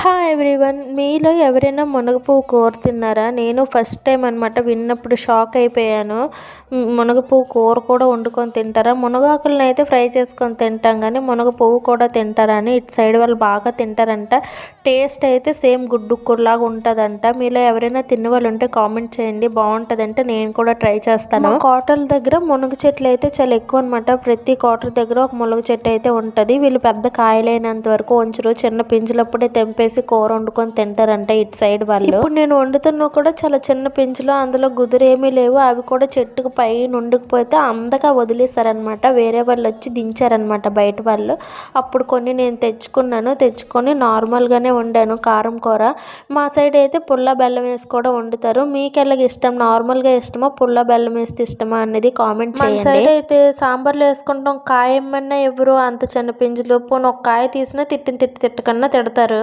Hi everyone. మీలో ఎవరైనా మునగ పువ్వు కూర తిన్నారా నేను ఫస్ట్ టైం అనమాట విన్నప్పుడు షాక్ అయిపోయాను. మునగపువ్వు మునగ పువ్వు కూర కూడా వండుకొని తింటారా? మునగాకులను అయితే ఫ్రై చేసుకొని తింటాం కానీ మునగ పువ్వు కూడా తింటారా అని ఇటు సైడ్ వాళ్ళు బాగా తింటారంట. టేస్ట్ అయితే సేమ్ గుడ్డు కూరలాగా ఉంటుందంట. మీలో ఎవరైనా తిన్న వాళ్ళు ఉంటే కామెంట్ చేయండి. బాగుంటుందంటే నేను కూడా ట్రై చేస్తాను. కోటల దగ్గర మునగ చెట్లు అయితే చాలా ఎక్కువ అనమాట ప్రతి కోటర్ దగ్గర ఒక మునగ చెట్టు అయితే ఉంటుంది. వీళ్ళు పెద్ద కాయలైనంత వరకు ఉంచరు. చిన్న పింజులప్పుడే తెంపేసి కూర వండుకొని తింటారంట ఇటు సైడ్ వాళ్ళు. ఇప్పుడు నేను వండుతున్నా కూడా చాలా చిన్న పింజులు అందులో గుదురేమీ లేవు. అవి కూడా చెట్టుకు పై నుండుకుపోతే అందగా వదిలేశారనమాట. వేరే వాళ్ళు వచ్చి దించారనమాట బయట వాళ్ళు. అప్పుడు కొన్ని నేను తెచ్చుకున్నాను తెచ్చుకొని నార్మల్గానే వండాను కారం కూర. మా సైడ్ అయితే పుల్ల బెల్లం వేసి కూడా వండుతారు. మీకు ఎలాగ ఇష్టం? నార్మల్గా ఇష్టమా? పుల్ల బెల్లం వేస్తే ఇష్టమా అనేది కామెంట్ చేయండి. సైడ్ అయితే సాంబార్లో వేసుకుంటాం. కాయ ఏమన్నా ఎవరు అంత చిన్న పింజులు. పోనీ ఒక కాయ తీసినా తిట్టిన తిట్టి తిట్టకన్నా తిడతారు.